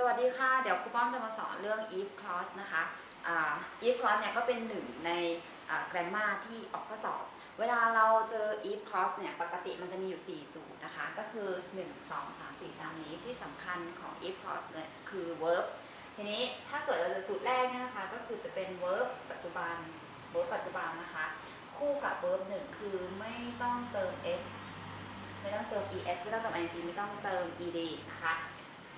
สวัสดีค่ะ เดี๋ยวครูป้อมจะมาสอนเรื่อง if clause นะคะ if clause เนี่ยก็เป็นหนึ่งใน grammar ที่ออกข้อสอบ เวลาเราเจอ if clause เนี่ยปกติมันจะมีอยู่ 4 สูตรนะคะ ก็คือ 1 2 3 4 ตามนี้ที่สำคัญของ if clause เนี่ยคือ verb ทีนี้ถ้าเกิดเราจะสูตรแรกเนี่ยนะคะ ก็คือจะเป็น verb ปัจจุบัน verb ปัจจุบันนะคะ คู่กับ verb หนึ่งคือไม่ต้องเติม s ไม่ต้องเติม es ไม่ต้องเติม ing ไม่ต้องเติม ed นะคะ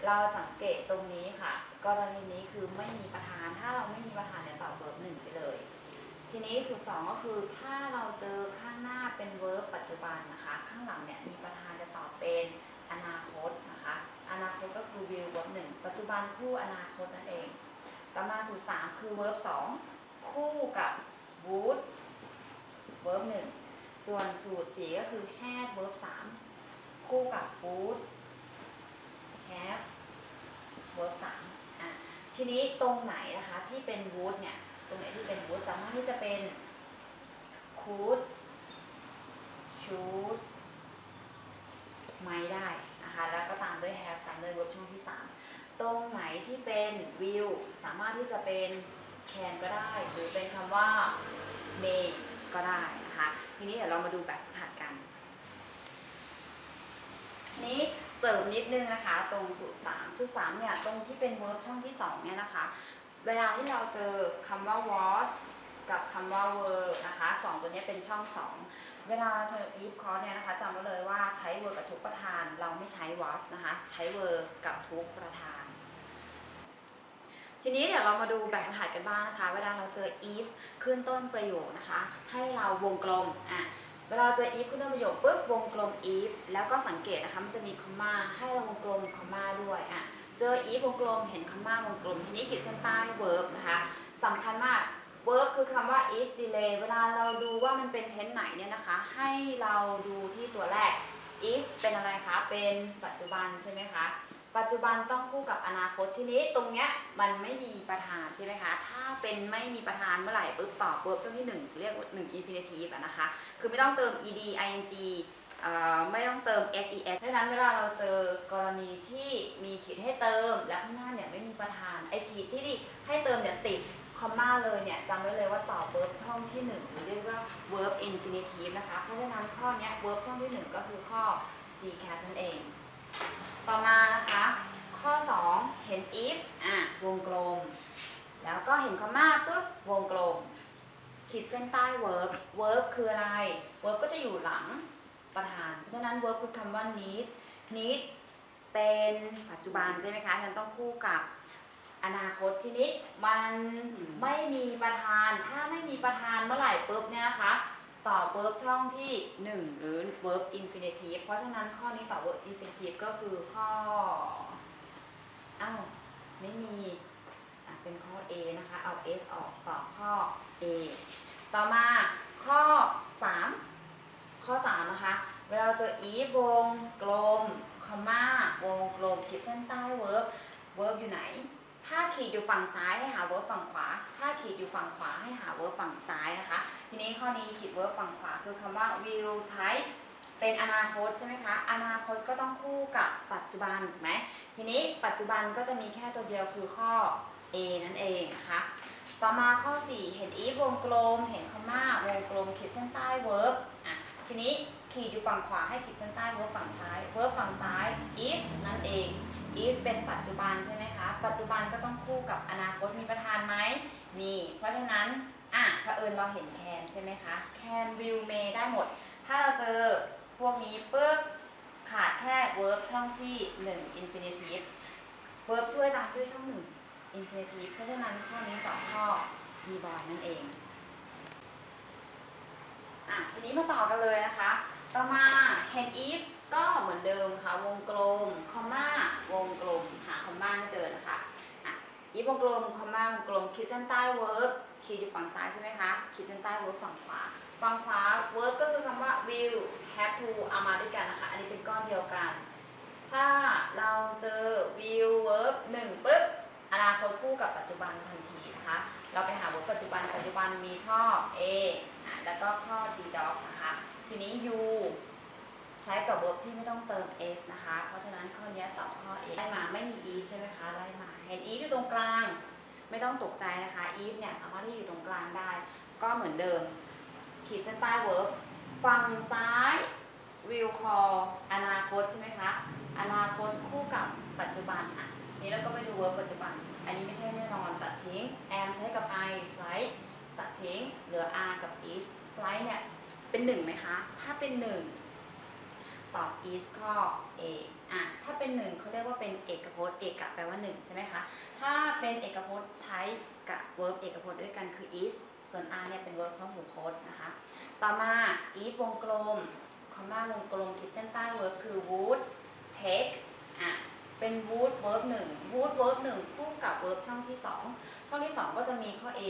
เราสังเกตตรงนี้ค่ะ กรณีนี้คือไม่มีประธาน ถ้าเราไม่มีประธานเนี่ยตอบเวิร์บหนึ่งไปเลย ทีนี้สูตรสองก็คือถ้าเราเจอข้างหน้าเป็นเวิร์บปัจจุบันนะคะ ข้างหลังเนี่ยมีประธานจะตอบเป็นอนาคตนะคะ อนาคตก็คือ will เวิร์บหนึ่งปัจจุบันคู่อนาคตนั่นเอง ต่อมาสูตรสามคือเวิร์บสองคู่กับ would เวิร์บหนึ่งส่วนสูตรสี่ก็คือ had เวิร์บสามคู่กับ would have verb สามอะทีนี้ตรงไหนนะคะที่เป็น would เนี่ย ตรงไหนที่เป็น would สามารถที่จะเป็น could should ไม่ได้นะคะ แล้วก็ตามด้วย have ตามด้วย verb ช่องที่ 3 ตรงไหนที่เป็น will สามารถที่จะเป็น can ก็ได้ หรือเป็นคำว่า may ก็ได้นะคะ ทีนี้เดี๋ยวเรามาดูแบบฝึกหัดกัน นี้เสริมนิดนึงนะคะ ตรงสูตร3สูตร3เนี่ยตรงที่เป็น verb ช่องที่2เนี่ยนะคะ เวลาที่เราเจอคำว่า was กับคำว่า were นะคะสองตัวนี้เป็นช่อง2เวลาเธอ if clause เนี่ยนะคะจำไว้เลยว่าใช้ were กับทุกประธาน เราไม่ใช้ was นะคะ ใช้ were กับทุกประธาน ทีนี้เดี๋ยวเรามาดูแบบฝึกหัดกันบ้างนะคะ เวลาเราเจอ if ขึ้นต้นประโยคนะคะ ให้เราวงกลมอะ เวลาเจอ if ขึ้นต้นประโยคปุ๊บวงกลม if แล้วก็สังเกตนะคะมันจะมีคอมมาให้เราวงกลมคอมมาด้วยอะเจอ if วงกลมเห็นคอมมาวงกลมทีนี้ขีดเส้นใต้ verb นะคะสำคัญมาก verb คือคำว่า is delay เวลาเราดูว่ามันเป็น tense ไหนเนี่ยนะคะ ให้เราดูที่ตัวแรก is เป็นอะไรคะ เป็นปัจจุบันใช่ไหมคะ ปัจจุบันต้องคู่กับอนาคตทีนี้ตรงเนี้ยมันไม่มีประธานใช่ไหมคะถ้าเป็นไม่มีประธานเมื่อไหร่ปุ๊บตอบ verb ช่วงที่หนึ่งเรียกว่าหนึ่ง infinitive นะคะคือไม่ต้องเติม ed ing ไม่ต้องเติม ses เพราะฉะนั้นเวลาเราเจอกรณีที่มีขีดให้เติม และข้างหน้าเนี่ยไม่มีประธานไอขีดที่ให้เติมเนี่ยติดคอมมาเลยเนี่ยจำไว้เลยว่าตอบ verb ช่องที่หนึ่งหรือเรียกว่า verb infinitive นะคะเพราะฉะนั้นข้อเนี้ย verb ช่องที่หนึ่งก็คือข้อ c cat นั่นเอง ต่อมานะคะ ข้อ 2 เห็น if อะวงกลม แล้วก็เห็นคอมมาปุ๊บวงกลม ขีดเส้นใต้ verb verb คืออะไร verb ก็จะอยู่หลังประธาน เพราะฉะนั้น verb คือคำว่า need need เป็นปัจจุบันใช่ไหมคะ มันต้องคู่กับอนาคตทีนี้มันไม่มีประธาน ถ้าไม่มีประธานเมื่อไหร่ปุ๊บเนี่ยนะคะ ตอบ verb ช่องที่ 1 หรือ verb infinitive เพราะฉะนั้นข้อนี้ตอบ verb infinitive ก็คือข้ออ้าวไม่มีเป็นข้อ A นะคะ เอา S ออกต่อข้อ A ต่อมาข้อ 3 ข้อ 3 นะคะ เวลาเราเจอ if วงกลมคอมมาวงกลมขีดเส้นใต้ verb verb อยู่ไหน ถ้าขีดอยู่ฝั่งซ้ายให้หา verb ฝั่งขวา ถ้าขีดอยู่ฝั่งขวาให้หา verb ฝั่งซ้ายนะคะ ทีนี้ข้อนี้ขีด verb ฝั่งขวาคือคำว่า will type เป็นอนาคตใช่ไหมคะ อนาคตก็ต้องคู่กับปัจจุบันถูกไหมทีนี้ปัจจุบันก็จะมีแค่ตัวเดียวคือข้อ A นั่นเองนะคะ ต่อมาข้อ 4 เห็น if วงกลม เห็นคอมมาวงกลมขีดเส้นใต้ verb อะ ทีนี้ขีดอยู่ฝั่งขวาให้ขีดเส้นใต้ verb ฝั่งซ้าย verb ฝั่งซ้าย is นั่น is เป็นปัจจุบันใช่ไหมคะ ปัจจุบันก็ต้องคู่กับอนาคตมีประธานไหม มี เพราะฉะนั้น อะเผอิญเราเห็น can ใช่ไหมคะ can will may ได้หมด ถ้าเราเจอพวกนี้ปุ๊บขาดแค่ verb ช่องที่ 1 infinitive verb ช่วยตามด้วยช่อง 1 infinitive เพราะฉะนั้นข้อนี้ตอบข้อ b boy นั่นเอง อะทีนี้มาต่อกันเลยนะคะ ต่อมา can if ก็เหมือนเดิมค่ะวงกลมคอมมาวงกลมหาคอมมาให้เจอนะคะอะ if วงกลมคอมมาวงกลมขีดเส้นใต้ verb ขีดอยู่ฝั่งซ้ายใช่ไหมคะขีดเส้นใต้ verb ฝั่งขวาฝั่งขวา verb ก็คือคำว่า will have to เอามาด้วยกันนะคะ อันนี้เป็นก้อนเดียวกัน ถ้าเราเจอ will verb หนึ่งปุ๊บอนาคตคู่กับปัจจุบันทันทีนะคะ เราไปหา verb ปัจจุบันปัจจุบันมีข้อ A อะแล้วก็ข้อ d dog นะคะ ทีนี้ you ใช้กับ verb ที่ไม่ต้องเติม s นะคะ เพราะฉะนั้นข้อนี้ตอบข้อ a ไล่มาไม่มี if ใช่ไหมคะไล่มา เห็น if อยู่ตรงกลาง ไม่ต้องตกใจนะคะ if เนี่ยสามารถที่อยู่ตรงกลางได้ ก็เหมือนเดิม ขีดเส้นใต้ verb ฝั่งซ้าย will call อนาคตใช่ไหมคะ อนาคตคู่กับปัจจุบันอะนี้เราก็ไปดู verb ปัจจุบัน อันนี้ไม่ใช่แน่นอนตัดทิ้ง am ใช้กับ I flight ตัดทิ้งเหลือ are กับ is flight เนี่ยเป็นหนึ่งไหมคะ ถ้าเป็นหนึ่ง ตอบ is ข้อ A อะถ้าเป็นหนึ่งเขาเรียกว่าเป็นเอกพจน์เอกะแปลว่าหนึ่งใช่ไหมคะ ถ้าเป็นเอกพจน์ใช้กับ verb เอกพจน์ด้วยกันคือ is ส่วน r เนี่ยเป็น verb พหูพจน์นะคะ ต่อมา if วงกลมคอมมาวงกลมขีดเส้นใต้ verb คือ would take อะเป็น would verb หนึ่ง would verb หนึ่งคู่กับ verb ช่องที่สองช่องที่สองก็จะมีข้อ A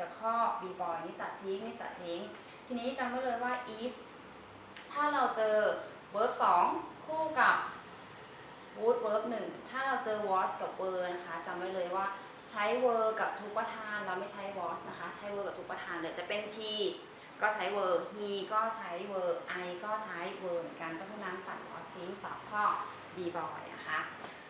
กับข้อ B boy นี่ตัดทิ้งนี่ตัดทิ้ง ทีนี้จำไว้เลยว่า if ถ้าเราเจอ verb สองคู่กับ would verb หนึ่งถ้าเราเจอ was กับ were นะคะจำไว้เลยว่าใช้ were กับทุกประธานเราไม่ใช้ was นะคะ ใช้ were กับทุกประธานเลยจะเป็น she ก็ใช้ were he ก็ใช้ were I ก็ใช้ were เหมือนกันเพราะฉะนั้นตัด was ทิ้งตอบข้อ b boy นะคะ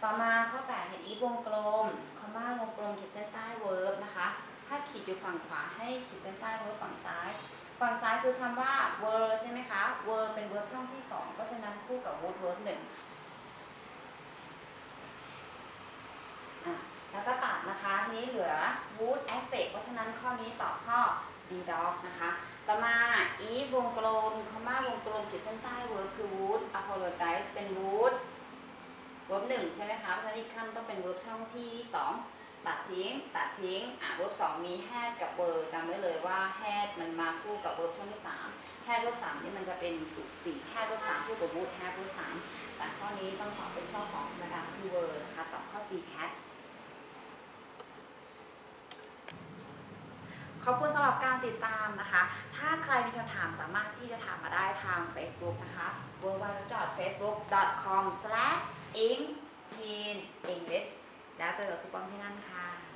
ต่อมาข้อ8เห็น if วงกลมคอมมาวงกลมขีดเส้นใต้ verb นะคะ ถ้าขีดอยู่ฝั่งขวาให้ขีดเส้นใต้ verb ฝั่ง ฝั่งซ้ายคือคำว่า were ใช่ไหมคะ were เป็น verb ช่องที่ 2 เพราะฉะนั้นคู่กับ would verb หนึ่งแล้วก็ตัดนะคะทีนี้เหลือ would accept เพราะฉะนั้นข้อนี้ตอบข้อ d dog นะคะ ต่อมา if วงกลมคอมมาวงกลมขีดเส้นใต้ verb คือ would apologize เป็น would verb หนึ่งใช่ไหมคะ เพราะฉะนั้นอีกคำต้องเป็น verb ช่องที่ 2 ตัดทิ้ง ตัดทิ้ง อะ verb 2มี had กับ were จำไว้เลยว่า had มันมาคู่กับ verb ช่องที่3 had verb 3นี่มันจะเป็นสุสี่ had verb 3คู่กับ would had verb 3แต่ข้อนี้ต้องตอบเป็นช่อง2ธรรมดาคือ were นะคะตอบข้อ C cat ขอบคุณสำหรับการติดตามนะคะ ถ้าใครมีคำถามสามารถที่จะถามมาได้ทาง Facebook นะคะ www.facebook.com/ingteenenglish แล้วเจอกับครูป้อมที่นั่นค่ะ